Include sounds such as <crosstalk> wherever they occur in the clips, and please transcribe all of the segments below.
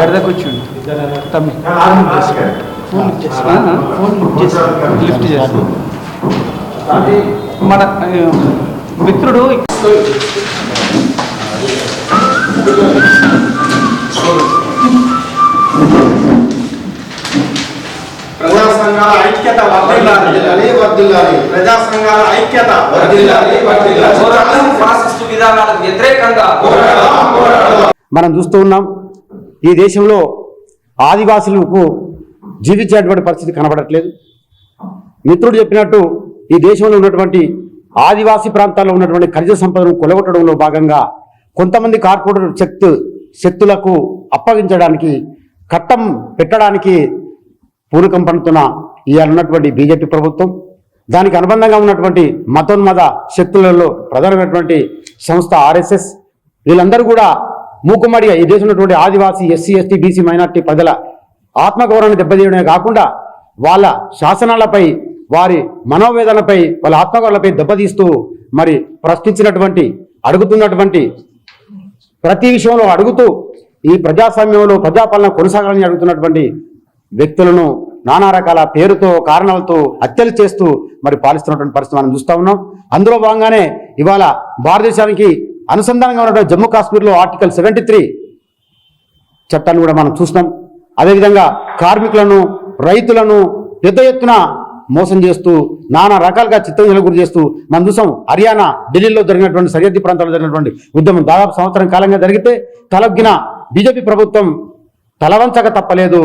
ఎడద కూర్చోండి తమ్మి phone lift phone lift చేసి లిఫ్ట్ చేసి మన మిత్రుడు Thank you. సంఘాల ఐక్యత వర్ధిల్లాలి వర్ధిల్లాలి, వర్ధిల్లాలి. ప్రజా సంఘాల ఐక్యత వర్ధిల్లాలి, వర్ధిల్లాలి. ఫాసిస్టు విధానాలకు వ్యతిరేకంగా పోరాడదాం, పోరాడదాం. మనం చూస్తూ ఉన్నాం ఈ దేశంలో ఆదివాసులకు జీవించేటువంటి పరిస్థితి కనబడట్లేదు మిత్రుడు చెప్పినట్టు ఈ దేశంలో ఉన్నటువంటి ఆదివాసీ ప్రాంతాల్లో ఉన్నటువంటి ఖనిజ సంపదను కొలగొట్టడంలో భాగంగా కొంతమంది కార్పొరేట్ శక్తు శక్తులకు అప్పగించడానికి కట్టం పెట్టడానికి పూనకం పండుతున్న ఇవాళ ఉన్నటువంటి బీజేపీ ప్రభుత్వం దానికి అనుబంధంగా ఉన్నటువంటి మతోన్మద శక్తులలో ప్రధానమైనటువంటి సంస్థ ఆర్ఎస్ఎస్ వీళ్ళందరూ కూడా మూకుమ్మడిగా ఈ దేశంలో ఉన్నటువంటి ఆదివాసీ ఎస్సీ ఎస్టీ బీసీ మైనార్టీ ప్రజల ఆత్మగౌరవాన్ని దెబ్బతీయడమే కాకుండా వాళ్ళ శాసనాలపై వారి మనోవేదనపై వాళ్ళ ఆత్మగౌరవాలపై దెబ్బతీస్తూ మరి ప్రశ్నించినటువంటి అడుగుతున్నటువంటి ప్రతి విషయంలో అడుగుతూ ఈ ప్రజాస్వామ్యంలో ప్రజాపాలన కొనసాగాలని అడుగుతున్నటువంటి వ్యక్తులను నానా రకాల పేరుతో కారణాలతో హత్యలు చేస్తూ మరి పాలిస్తున్నటువంటి పరిస్థితి మనం చూస్తా ఉన్నాం. అందులో భాగంగానే ఇవాళ భారతదేశానికి అనుసంధానంగా ఉన్నటువంటి జమ్మూ కాశ్మీర్లో ఆర్టికల్ సెవెంటీ త్రీ చట్టాన్ని కూడా మనం చూస్తాం అదేవిధంగా కార్మికులను రైతులను పెద్ద ఎత్తున మోసం చేస్తూ నానా రకాలుగా చిత్రహింసలకు గురి చేస్తూ మనం చూసాం. హర్యానా ఢిల్లీలో జరిగినటువంటి సరిహద్దు ప్రాంతాల్లో జరిగినటువంటి ఉద్యమం దాదాపు సంవత్సరం కాలంగా జరిగితే తలగ్గిన బీజేపీ ప్రభుత్వం తలవంచక తప్పలేదు.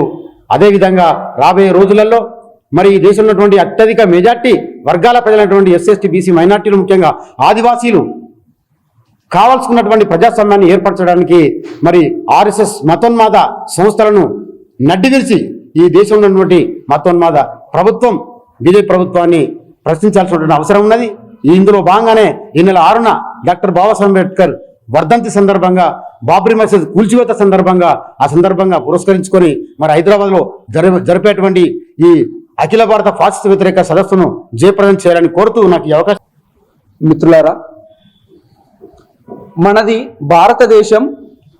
అదేవిధంగా రాబోయే రోజులలో మరి ఈ దేశంలో ఉన్నటువంటి అత్యధిక మెజార్టీ వర్గాల ప్రజలైనటువంటి ఎస్ఎస్టీ బీసీ మైనార్టీలు ముఖ్యంగా ఆదివాసీలు కావాల్సుకున్నటువంటి ప్రజాస్వామ్యాన్ని ఏర్పరచడానికి మరి ఆర్ఎస్ఎస్ మతోన్మాద సంస్థలను నడ్డిదిరిచి ఈ దేశంలో ఉన్నటువంటి మతోన్మాద ప్రభుత్వం బీజేపీ ప్రభుత్వాన్ని ప్రశ్నించాల్సినటువంటి అవసరం ఉన్నది. ఇందులో భాగంగానే ఈ నెల ఆరున డాక్టర్ బాబాసాహెబ్ అంబేద్కర్ వర్ధంతి సందర్భంగా బాబ్రీ మసీద్ కూల్చివేత సందర్భంగా ఆ సందర్భంగా పురస్కరించుకొని మరి హైదరాబాద్లో జరి జరిపేటువంటి ఈ అఖిల భారత ఫాసిస్ట్ వ్యతిరేక సదస్సును జయప్రదం చేయాలని కోరుతూ నాకు ఈ అవకాశం. మిత్రులారా మనది భారతదేశం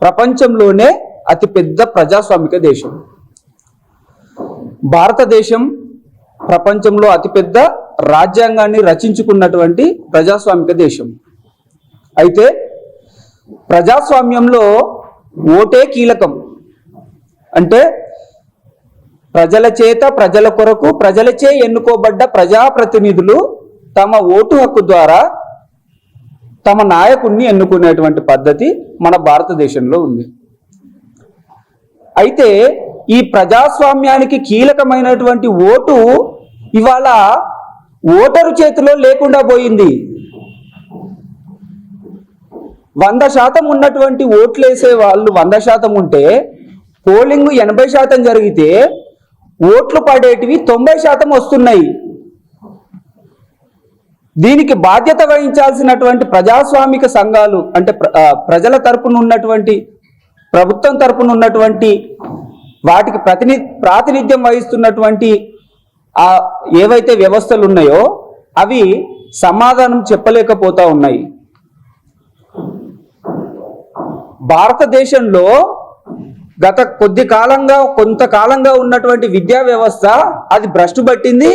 ప్రపంచంలోనే అతిపెద్ద ప్రజాస్వామిక దేశం. భారతదేశం ప్రపంచంలో అతిపెద్ద రాజ్యాంగాన్ని రచించుకున్నటువంటి ప్రజాస్వామిక దేశం. అయితే ప్రజాస్వామ్యంలో ఓటే కీలకం. అంటే ప్రజల చేత ప్రజల కొరకు ప్రజలచే ఎన్నుకోబడ్డ ప్రజాప్రతినిధులు తమ ఓటు హక్కు ద్వారా తమ నాయకుడిని ఎన్నుకునేటువంటి పద్ధతి మన భారతదేశంలో ఉంది. అయితే ఈ ప్రజాస్వామ్యానికి కీలకమైనటువంటి ఓటు ఇవాళ ఓటరు చేతిలో లేకుండా పోయింది. వంద శాతం ఉన్నటువంటి ఓట్లు వేసే వాళ్ళు వంద శాతం ఉంటే పోలింగ్ ఎనభై శాతం జరిగితే ఓట్లు పడేటివి తొంభై శాతం వస్తున్నాయి. దీనికి బాధ్యత వహించాల్సినటువంటి ప్రజాస్వామిక సంఘాలు అంటే ప్ర- ప్రజల తరపున ఉన్నటువంటి ప్రభుత్వం తరపున ఉన్నటువంటి వాటికి ప్రతిని ప్రాతినిధ్యం వహిస్తున్నటువంటి ఆ ఏవైతే వ్యవస్థలు ఉన్నాయో అవి సమాధానం చెప్పలేకపోతా ఉన్నాయి. భారతదేశంలో గత కొద్ది కాలంగా కొంతకాలంగా ఉన్నటువంటి విద్యా వ్యవస్థ అది భ్రష్టు పట్టింది.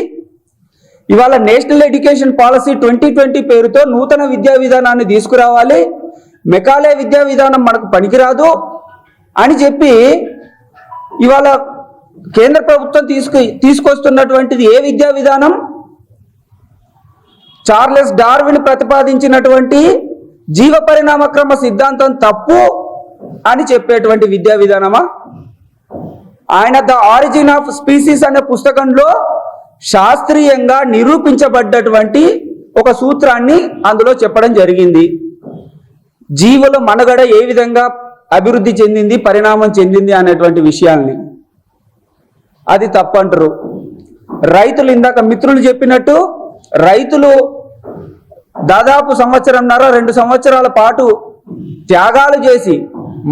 ఇవాళ national education policy twenty twenty పేరుతో నూతన విద్యా విధానాన్ని తీసుకురావాలి. మెకాలే విద్యా విధానం మనకు పనికిరాదు అని చెప్పి ఇవాళ కేంద్ర ప్రభుత్వం తీసుకు తీసుకొస్తున్నటువంటిది ఏ విద్యా విధానం? చార్లెస్ డార్విన్ ప్రతిపాదించినటువంటి జీవ పరిణామక్రమ సిద్ధాంతం తప్పు అని చెప్పేటువంటి విద్యా విధానమా? ఆయన ద ఆరిజిన్ ఆఫ్ స్పీసీస్ అనే పుస్తకంలో శాస్త్రీయంగా నిరూపించబడ్డటువంటి ఒక సూత్రాన్ని అందులో చెప్పడం జరిగింది. జీవుల మనుగడ ఏ విధంగా అభివృద్ధి చెందింది పరిణామం చెందింది అనేటువంటి విషయాల్ని. అది తప్పంటారు. రైతులు ఇందాక మిత్రులు చెప్పినట్టు రైతులు దాదాపు సంవత్సరంన్నర రెండు సంవత్సరాల పాటు త్యాగాలు చేసి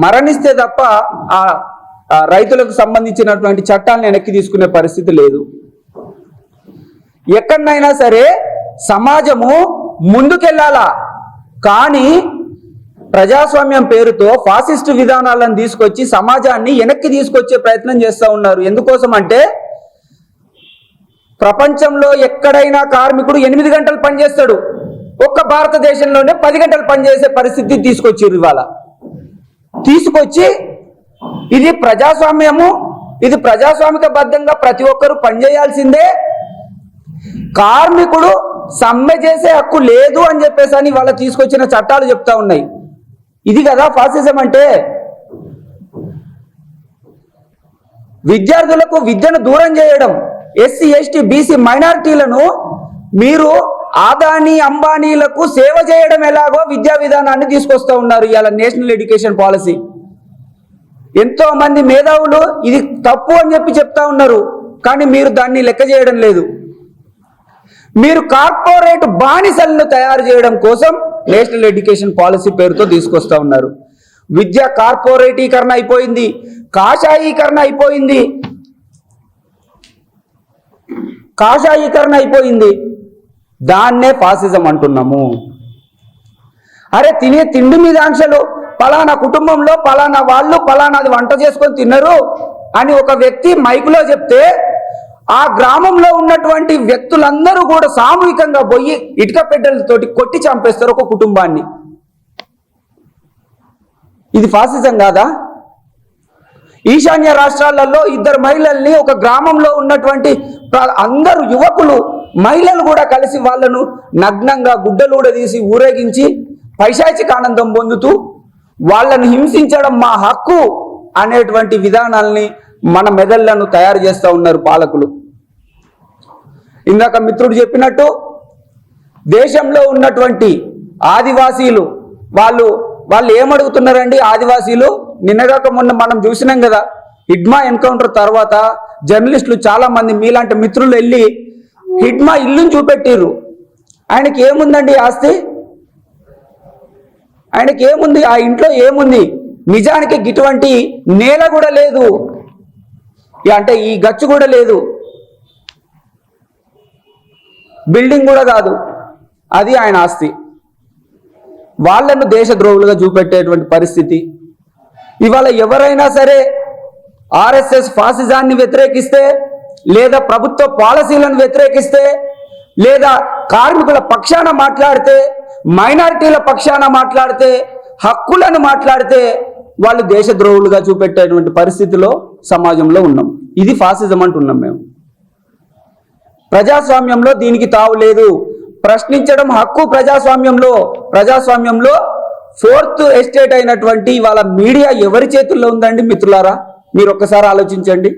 మరణిస్తే తప్ప ఆ రైతులకు సంబంధించినటువంటి చట్టాలను వెనక్కి తీసుకునే పరిస్థితి లేదు. ఎక్కడనైనా సరే సమాజము ముందుకెళ్ళాలా? కానీ ప్రజాస్వామ్యం పేరుతో ఫాసిస్టు విధానాలను తీసుకొచ్చి సమాజాన్ని వెనక్కి తీసుకొచ్చే ప్రయత్నం చేస్తూ ఉన్నారు. ఎందుకోసం అంటే ప్రపంచంలో ఎక్కడైనా కార్మికుడు ఎనిమిది గంటలు పనిచేస్తాడు. ఒక్క భారతదేశంలోనే పది గంటలు పనిచేసే పరిస్థితి తీసుకొచ్చారు ఇవాళ. తీసుకొచ్చి ఇది ప్రజాస్వామ్యము ఇది ప్రజాస్వామిక బద్ధంగా ప్రతి ఒక్కరూ పనిచేయాల్సిందే. కార్మికుడు సమ్మె చేసే హక్కు లేదు అని చెప్పేసి అని వాళ్ళ తీసుకొచ్చిన చట్టాలు చెప్తా ఉన్నాయి. ఇది కదా ఫాసిజం అంటే? విద్యార్థులకు విద్యను దూరం చేయడం ఎస్సీ ఎస్టీ బీసీ మైనారిటీలను మీరు ఆదాని అంబానీలకు సేవ చేయడం ఎలాగో విద్యా విధానాన్ని తీసుకొస్తా ఉన్నారు ఇవాళ నేషనల్ ఎడ్యుకేషన్ పాలసీ. ఎంతో మంది మేధావులు ఇది తప్పు అని చెప్పి చెప్తా ఉన్నారు కానీ మీరు దాన్ని లెక్క చేయడం లేదు. మీరు కార్పొరేట్ బానిసలను తయారు చేయడం కోసం నేషనల్ ఎడ్యుకేషన్ పాలసీ పేరుతో తీసుకొస్తా ఉన్నారు. విద్య కార్పొరేటీకరణ అయిపోయింది కాషాయీకరణ అయిపోయింది. కాషాయీకరణ అయిపోయింది. దాన్నే ఫాసిజం అంటున్నాము. అరే తినే తిండి మీద ఆంక్షలు పలానా కుటుంబంలో పలానా వాళ్ళు పలానాది వంట చేసుకొని తిన్నారు అని ఒక వ్యక్తి మైకులో చెప్తే ఆ గ్రామంలో ఉన్నటువంటి వ్యక్తులందరూ కూడా సామూహికంగా పోయి ఇటుక పెడ్డలతోటి కొట్టి చంపేస్తారు ఒక కుటుంబాన్ని. ఇది ఫాసిజం కాదా? ఈశాన్య రాష్ట్రాలలో ఇద్దరు మహిళల్ని ఒక గ్రామంలో ఉన్నటువంటి అందరు యువకులు మహిళలు కూడా కలిసి వాళ్ళను నగ్నంగా గుడ్డలూడ తీసి ఊరేగించి పైశాచిక ఆనందం పొందుతూ వాళ్ళను హింసించడం మా హక్కు అనేటువంటి విధానాల్ని మన మెదళ్ళను తయారు చేస్తూ ఉన్నారు పాలకులు. ఇందాక మిత్రుడు చెప్పినట్టు దేశంలో ఉన్నటువంటి ఆదివాసీలు వాళ్ళు వాళ్ళు ఏమడుగుతున్నారండి ఆదివాసీలు? నిన్నగాక మొన్న మనం చూసినాం కదా హిడ్మా ఎన్కౌంటర్ తర్వాత జర్నలిస్టులు చాలామంది మీలాంటి మిత్రులు వెళ్ళి హిడ్మా ఇల్లుని చూపెట్టిర్రు. ఆయనకి ఏముందండి ఆస్తి? ఆయనకి ఏముంది? ఆ ఇంట్లో ఏముంది? నిజానికి ఇటువంటి నేల కూడా లేదు. అంటే ఈ గచ్చు కూడా లేదు. బిల్డింగ్ కూడా కాదు. అది ఆయన ఆస్తి. వాళ్ళను దేశద్రోహులుగా చూపెట్టేటువంటి పరిస్థితి. ఇవాళ ఎవరైనా సరే ఆర్ఎస్ఎస్ ఫాసిజాన్ని వ్యతిరేకిస్తే లేదా ప్రభుత్వ పాలసీలను వ్యతిరేకిస్తే లేదా కార్మికుల పక్షాన మాట్లాడితే మైనారిటీల పక్షాన మాట్లాడితే హక్కులను మాట్లాడితే వాళ్ళు దేశద్రోహులుగా చూపెట్టేటువంటి పరిస్థితిలో సమాజంలో ఉన్నాం. ఇది ఫాసిజం అంటున్నాం మేము. ప్రజాస్వామ్యంలో దీనికి తావు లేదు. ప్రశ్నించడం హక్కు ప్రజాస్వామ్యంలో. ప్రజాస్వామ్యంలో ఫోర్త్ ఎస్టేట్ అయినటువంటి వాళ్ళ మీడియా ఎవరి చేతుల్లో ఉందండి మిత్రులారా? మీరు ఒక్కసారి ఆలోచించండి.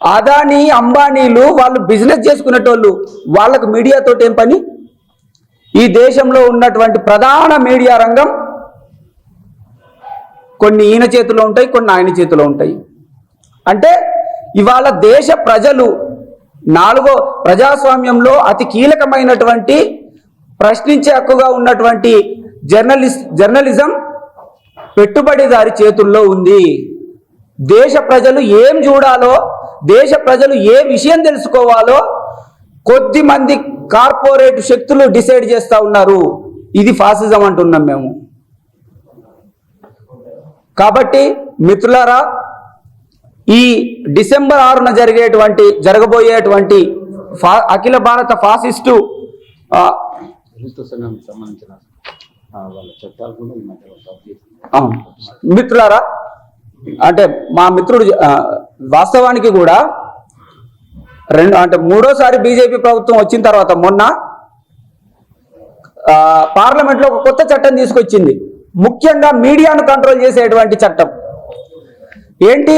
అదానీ అంబానీలు వాళ్ళు బిజినెస్ చేసుకునేటోళ్ళు. వాళ్ళకు మీడియాతో ఏం పని? ఈ దేశంలో ఉన్నటువంటి ప్రధాన మీడియా రంగం కొన్ని ఈయన చేతిలో ఉంటాయి కొన్ని ఆయన చేతిలో ఉంటాయి. అంటే ఇవాళ దేశ ప్రజలు నాలుగో ప్రజాస్వామ్యంలో అతి కీలకమైనటువంటి ప్రశ్నించే హక్కుగా ఉన్నటువంటి జర్నలిస్ట్ జర్నలిజం పెట్టుబడిదారి చేతుల్లో ఉంది. దేశ ప్రజలు ఏం చూడాలో దేశ ప్రజలు ఏ విషయం తెలుసుకోవాలో కొద్ది మంది కార్పొరేట్ శక్తులు డిసైడ్ చేస్తా ఉన్నారు. ఇది ఫాసిజం అంటున్నాం మేము. కాబట్టి మిత్రులారా ఈ డిసెంబర్ ఆరున జరిగేటువంటి జరగబోయేటువంటి ఫా అఖిల భారత ఫాసిస్టు మిత్రులారా అంటే మా మిత్రుడు వాస్తవానికి కూడా రెండు అంటే మూడోసారి బీజేపీ ప్రభుత్వం వచ్చిన తర్వాత మొన్న పార్లమెంట్లో ఒక కొత్త చట్టం తీసుకొచ్చింది. ముఖ్యంగా మీడియాను కంట్రోల్ చేసేటువంటి చట్టం. ఏంటి?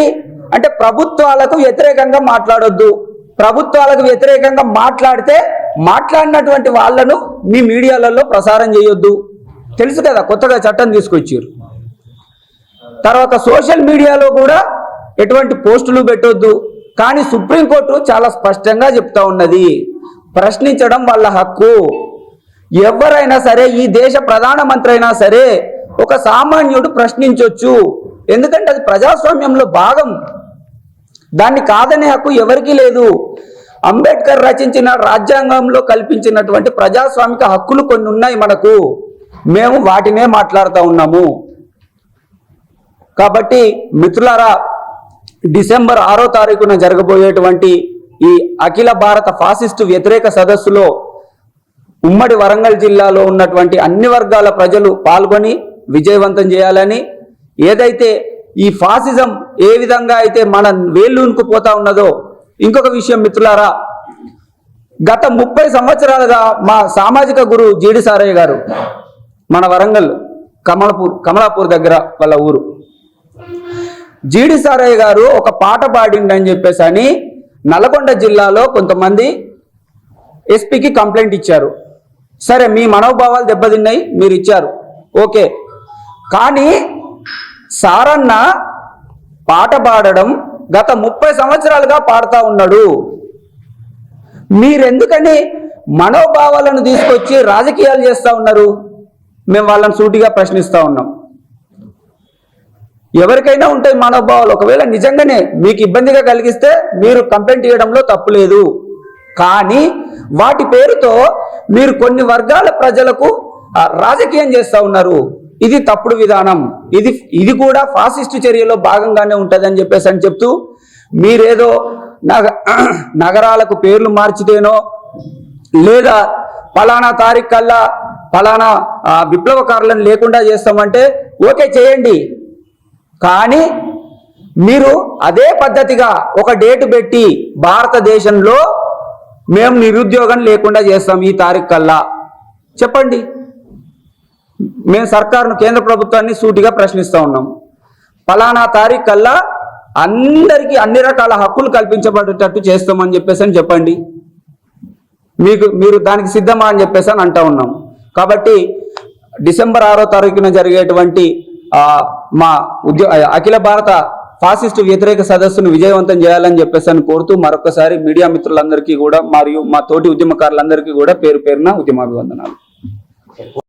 అంటే ప్రభుత్వాలకు వ్యతిరేకంగా మాట్లాడొద్దు. ప్రభుత్వాలకు వ్యతిరేకంగా మాట్లాడితే మాట్లాడినటువంటి వాళ్ళను మీ మీడియాలలో ప్రసారం చేయొద్దు. తెలుసు కదా కొత్తగా చట్టం తీసుకొచ్చారు తర్వాత సోషల్ మీడియాలో కూడా ఎటువంటి పోస్టులు పెట్టొద్దు. కానీ సుప్రీంకోర్టు చాలా స్పష్టంగా చెప్తా ఉన్నది. ప్రశ్నించడం వాళ్ళ హక్కు. ఎవరైనా సరే ఈ దేశ ప్రధానమంత్రి అయినా సరే ఒక సామాన్యుడు ప్రశ్నించవచ్చు ఎందుకంటే అది ప్రజాస్వామ్యంలో భాగం. దాన్ని కాదనే హక్కు ఎవరికీ లేదు. అంబేద్కర్ రచించిన రాజ్యాంగంలో కల్పించినటువంటి ప్రజాస్వామిక హక్కులు కొన్ని ఉన్నాయి మనకు. మేము వాటినే మాట్లాడుతూ ఉన్నాము. కాబట్టి మిత్రులారా డిసెంబర్ ఆరో తారీఖున జరగబోయేటువంటి ఈ అఖిల భారత ఫాసిస్టు వ్యతిరేక సదస్సులో ఉమ్మడి వరంగల్ జిల్లాలో ఉన్నటువంటి అన్ని వర్గాల ప్రజలు పాల్గొని విజయవంతం చేయాలని ఏదైతే ఈ ఫాసిజం ఏ విధంగా అయితే మన వేళ్ళూనుకు పోతా ఉన్నదో ఇంకొక విషయం మిత్రులారా గత ముప్పై సంవత్సరాలుగా మా సామాజిక గురువు జీడి సారయ్య గారు మన వరంగల్ కమలపూర్ కమలాపూర్ దగ్గర వాళ్ళ ఊరు. జీడి సారయ్య గారు ఒక పాట పాడిండని చెప్పేసి అని నల్గొండ జిల్లాలో కొంతమంది ఎస్పీకి కంప్లైంట్ ఇచ్చారు. సరే మీ మనోభావాలు దెబ్బతిన్నాయి మీరు ఇచ్చారు. ఓకే. కానీ సారన్న పాట పాడడం గత ముప్పై సంవత్సరాలుగా పాడుతూ ఉన్నాడు. మీరెందుకని మనోభావాలను తీసుకొచ్చి రాజకీయాలు చేస్తూ ఉన్నారు? మేము వాళ్ళని సూటిగా ప్రశ్నిస్తూ ఉన్నాం. ఎవరికైనా ఉంటాయి మనోభావాలు. ఒకవేళ నిజంగానే మీకు ఇబ్బందిగా కలిగిస్తే మీరు కంప్లైంట్ ఇవ్వడంలో తప్పు లేదు. కానీ వాటి పేరుతో మీరు కొన్ని వర్గాల ప్రజలకు రాజకీయం చేస్తూ ఉన్నారు. ఇది తప్పుడు విధానం. ఇది ఇది కూడా ఫాసిస్టు చర్యలో భాగంగానే ఉంటుందని చెప్పేసి అని చెప్తూ మీరేదో నగ <clears throat> నగరాలకు పేర్లు మార్చితేనో లేదా పలానా తారీఖు కల్లా పలానా విప్లవకారులను లేకుండా చేస్తామంటే ఓకే చేయండి. కానీ మీరు అదే పద్ధతిగా ఒక డేటు పెట్టి భారతదేశంలో మేము నిరుద్యోగం లేకుండా చేస్తాం ఈ తారీఖు కల్లా. చెప్పండి. మేము సర్కారును కేంద్ర ప్రభుత్వాన్ని సూటిగా ప్రశ్నిస్తూ ఉన్నాం. ఫలానా తారీఖు కల్లా అందరికీ అన్ని రకాల హక్కులు కల్పించబడేటట్టు చేస్తామని చెప్పేసి అని చెప్పండి. మీకు మీరు దానికి సిద్ధమా అని చెప్పేసి అని అంటూ ఉన్నాం. కాబట్టి డిసెంబర్ ఆరో తారీఖున జరిగేటువంటి మా ఉద్యో అఖిల భారత ఫాసిస్టు వ్యతిరేక సదస్సును విజయవంతం చేయాలని చెప్పేసి అని కోరుతూ మరొకసారి మీడియా మిత్రులందరికీ కూడా మరియు మా తోటి ఉద్యమకారులందరికీ కూడా పేరు పేరున ఉద్యమాభివందనాలు.